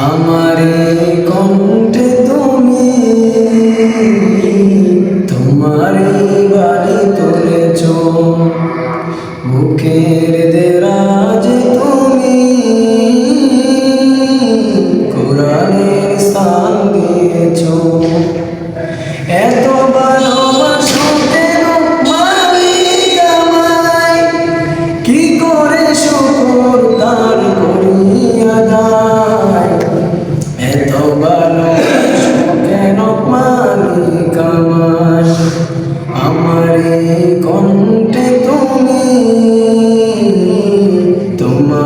আমারে কণ্ঠে তুমি তোমার বাড়ি তুলেছ। মুখের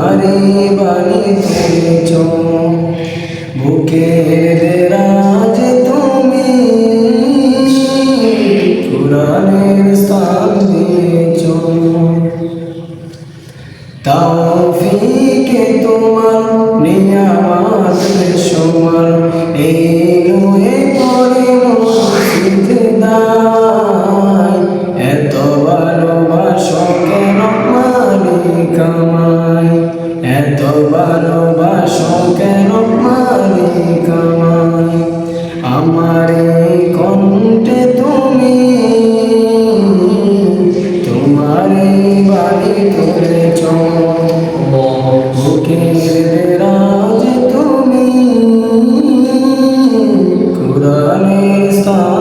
বাণী তুলেছ বুকের রাজ তুমি কোরআনের স্থান দিয়েছ। তৌফিকে তোমার নিয়ামত সমান এই নুয়ে পরে এত ভালোবাসো কেন মালিক আমায় এত ভালোবাসো কেন মালিক আমায়? আমার কণ্ঠে তুমি, তোমার বাড়ি তুলেছ। বুকের রাজ তুমি কুরানের স্থান